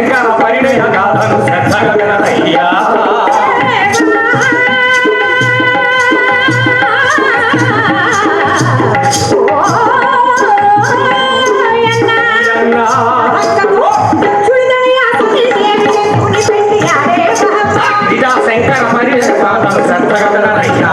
శంకర మరి సాధన శ్రద్ధ కదలయ్యా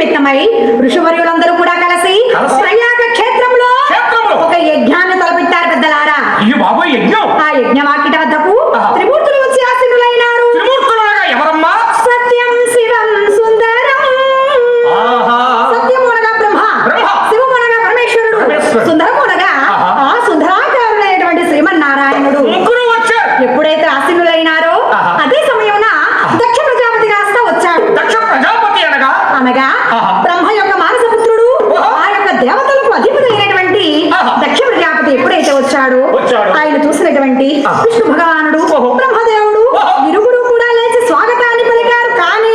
మిత్తమై ఋషువర్యులందరూ కూడా కలిసి అనగా బ్రహ్మ యొక్క మానసపుత్రుడు ఆ యొక్క దేవతలకు అధిపతి అయినటువంటి దక్ష ప్రజాపతి ఎప్పుడైతే వచ్చాడో ఆయన చూసినటువంటి విష్ణు భగవానుడు బ్రహ్మదేవుడు ఇరువురు కూడా లేచి స్వాగతాన్ని పలికారు. కానీ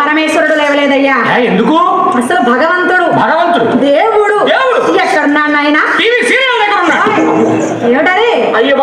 పరమేశ్వరుడు లేవలేదయ్యా. ఎందుకు? అసలు భగవంతుడు భగవంతుడు. దేవుడు. ఎక్కడున్నాడు ఆయన ఏమిటరే అయ్యో